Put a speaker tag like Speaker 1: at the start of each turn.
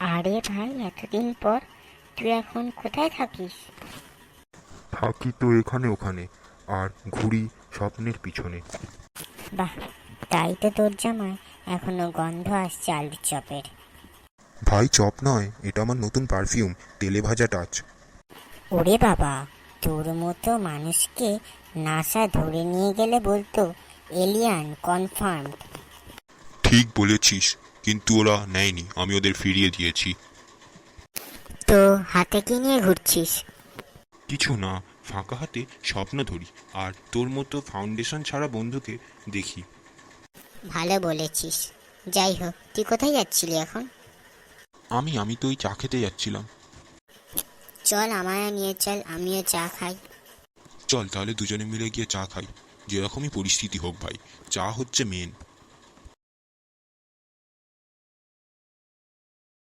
Speaker 1: আরে ভাই এতদিন পর তুই এখন কোথায় থাকিস?
Speaker 2: থাকি তো এখানে ওখানে আর ঘুরি স্বপ্নের পিছনে।
Speaker 1: বাহ তাই তো তোর জামায় এখনও গন্ধ আসছে আলুর চপের।
Speaker 2: ভাই চপ নয় এটা আমার নতুন পারফিউম তেলে ভাজা টাচ
Speaker 1: ওরে বাবা তোর মতো মানুষকে নাসা ধরে নিয়ে গেলে বলতো এলিয়ান কনফার্ম
Speaker 3: ঠিক বলেছিস। কিন্তু ওরা নেয়নি। আমি ওদের ফিরিয়ে দিয়েছি।
Speaker 1: তো হাতে কি নিয়ে ঘুরছিস?
Speaker 3: কিছু না ফাঁকা হাতে স্বপ্ন ধরি। আর তোর মতো ফাউন্ডেশন ছাড়া বন্ধুকে দেখি।
Speaker 1: ভালো বলেছিস। যাই হোক তুই কোথায় যাচ্ছিলি এখন?
Speaker 3: আমি আমি তো ওই চা খেতে যাচ্ছিলাম।
Speaker 1: চল আমায় নিয়ে চল আমিও চা খাই।
Speaker 3: চল তাহলে দুজনে মিলে গিয়ে চা খাই। যেরকমই পরিস্থিতি হোক ভাই চা হচ্ছে মেন